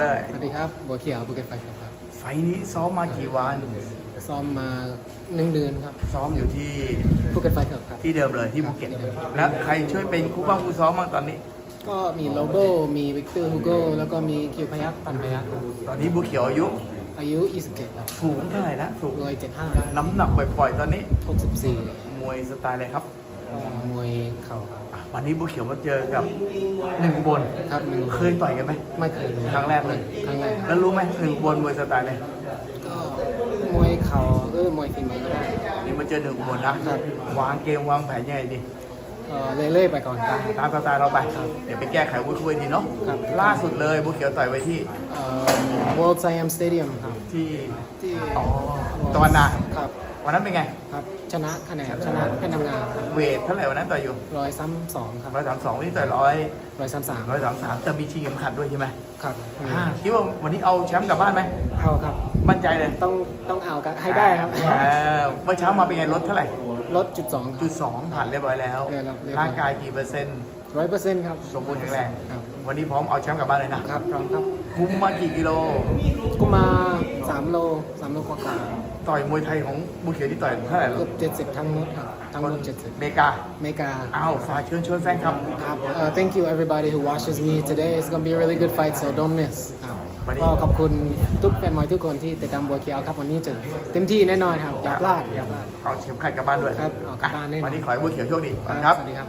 เลยสวัสดีครับบัวเขียวภูเก็ตไฟครับ ไฟล์นี้ซ้อมมากี่วันซ้อมมาหนึ่งเดือนครับ ซ้อมอยู่ที่ภูเก็ตไฟครับครับ ที่เดิมเลยที่ภูเก็ต แล้วใครช่วยเป็นคู่บ้างคู่ซ้อมบ้างตอนนี้ ก็มีโลโบมีวิกเตอร์ฮูโกแล้วก็มีคิวพยักปันพยักครับตอนนี้บุเขียวอายุ อายุ 27ครับสูงเท่าไหร่ละสูงรวย75น้ำหนักปล่อยๆตอนนี้ 64 มวยสไตล์อะไรครับ มวยเข่าครับอะ วันนี้บุเขียวมาเจอกับหนึ่งอุบนครับหนึ่งเคยต่อยกันไหมไม่เคยเลยครั้งแรกเลยครั้งแรกแล้วรู้ไหมหนึ่งอุบนมวยสไตล์อะไรก็มวยเข่าเออมวยฝีมือก็ได้นี่มาเจอหนึ่งอุบลนะครับวางเกมวางแผนยังไงดีเออเล่ๆไปก่อนครับตามสไตล์เราไป เดี๋ยวไปแก้ไขวุ้ยๆดีเนาะครับล่าสุดเลยบุเขียวต่อยไว้ที่เอ่อ World Siam Stadium ครับที่ที่อ๋อตะวันนาครับ วันนั้นเป็นไง ครับชนะคะแนนชนะเพชรนางงามเวทเท่าไหร่วันนั้นต่อยอยู่ร้อยซ้ำสองครับร้อยสามสองวันนี้ต่อยร้อยร้อยซ้ำสามร้อยสามสามแต่มีชิงเข็มขัดด้วยใช่ไหมครับอ่าคิดว่าวันนี้เอาแชมป์กลับบ้านไหมเอาครับ มั่นใจเลยต้องต้องเอากันให้ได้ครับเออเมื่อเช้ามาเป็นไงลดเท่าไหร่ลดจุดสองครัจุบดสองผ่านเรียบร้อยแล้วเรียบร้อยร่างกายกี่เปอร์เซ็นต์ร้อยเปอร์เซ็นต์ครับสมบูรณ์แข็งแรงครับวันนี้พร้อมเอาแชมป์กลับบ้านเลยนะครับพร้อมครับ คุ้มมากี่กิโลกูมา สามโลสามโลกว่าต่อยมวยไทยของบุเขียวที่ต่อยเท่าไหร่ๆเกือบเจ็ดสิบทั้งหมดครับทั้งหมดเจ็ดสิบอเมริกาอเมริกา อ้าวฝากเชิญชวนแฟนคลับ ครับ uh, thank you everybody who watches me today it's gonna be a really good fight so don't miss ครับวันนี้ ก็ขอบคุณทุกแฟนมวยทุกคนที่ติดตามบัวเขียวครับวันนี้จะเต็มที่แน่นอนครับ อย่าพลาดอย่าพลาด เอาเข็มขัดกลับบ้านด้วยครับเอากลับบ้านแน่นอน วันนี้ขอให้บุเขียวโชคดีครับ สวัสดีครับ